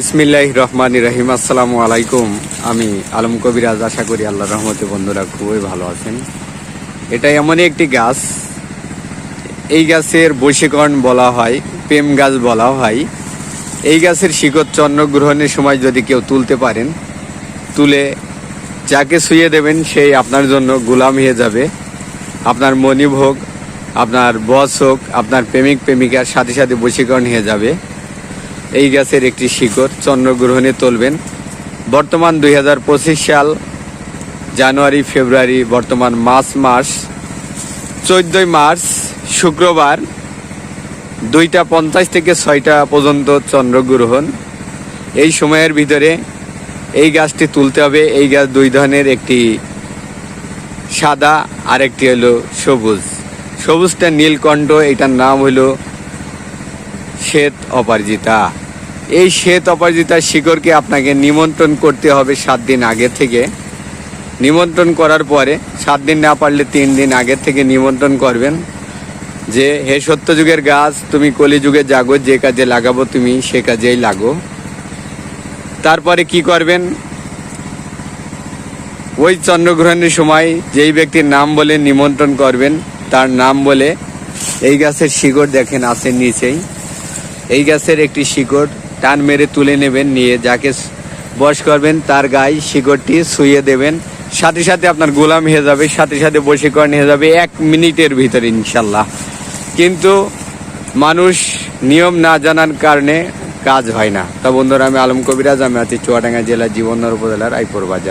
বিসমিল্লাহ রহমান রহিম। আসসালামু আলাইকুম। আমি আলম কবিরাজ আশা করি আল্লাহ রহমতে বন্ধুরা খুবই ভালো আছেন। এটা এমনই একটি গাছ। এই গাছের বৈশীকরণ বলা হয়, প্রেম গাছ বলা হয়। এই গাছের শিকড় চন্দ্রগ্রহণের সময় যদি কেউ তুলতে পারেন, তুলে যাকে শুয়ে দেবেন, সেই আপনার জন্য গোলাম হয়ে যাবে। আপনার মণিভোগ, আপনার বস হোক, আপনার প্রেমিক, প্রেমিকার সাথে সাথে বশীকরণ হয়ে যাবে। এই গাছের একটি শিকড় চন্দ্রগ্রহণে তুলবেন। বর্তমান দুই হাজার পঁচিশ সাল, জানুয়ারি, ফেব্রুয়ারি, বর্তমান মার্চ মাস চোদ্দই মার্চ, শুক্রবার, দুইটা পঞ্চাশ থেকে ছয়টা পর্যন্ত চন্দ্রগ্রহণ। এই সময়ের ভিতরে এই গাছটি তুলতে হবে। এই গাছ দুই ধরনের, একটি সাদা আর একটি হলো সবুজ। সবুজটা নীলকণ্ঠ, এটার নাম হলো শ্বেত অপরাজিতা। এই শ্বেত অপরাজিতার শিকড়কে আপনাকে নিমন্ত্রণ করতে হবে সাত দিন আগে থেকে। নিমন্ত্রণ করার পরে সাত দিন না পারলে তিন দিন আগে থেকে নিমন্ত্রণ করবেন যে, হে সত্যযুগের গাছ, তুমি কলিযুগে জাগো, যে কাজে লাগাবো তুমি, সে কাজেই লাগো। তারপরে কি করবেন? ওই চন্দ্রগ্রহণের সময় যেই ব্যক্তির নাম বলে নিমন্ত্রণ করবেন, তার নাম বলে এই গাছের শিকড় দেখেন, আছে নিচেই। এই গাছের একটি শিকড় টান মেরে তুলে নেবেন, নিয়ে যাকে বস করবেন তার গায়ে শিকড়টি শুয়ে দেবেন। সাথে সাথে আপনার গোলাম হয়ে যাবে, সাথে সাথে বশীকরণ হয়ে যাবে এক মিনিটের ভিতরে ইনশাল্লাহ। কিন্তু মানুষ নিয়ম না জানার কারণে কাজ হয় না। তা বন্ধুরা, আমি আলম কবিরাজ, আমি আছি চুয়াডাঙ্গা জেলার জীবননগর উপজেলার আইপুর বাজার।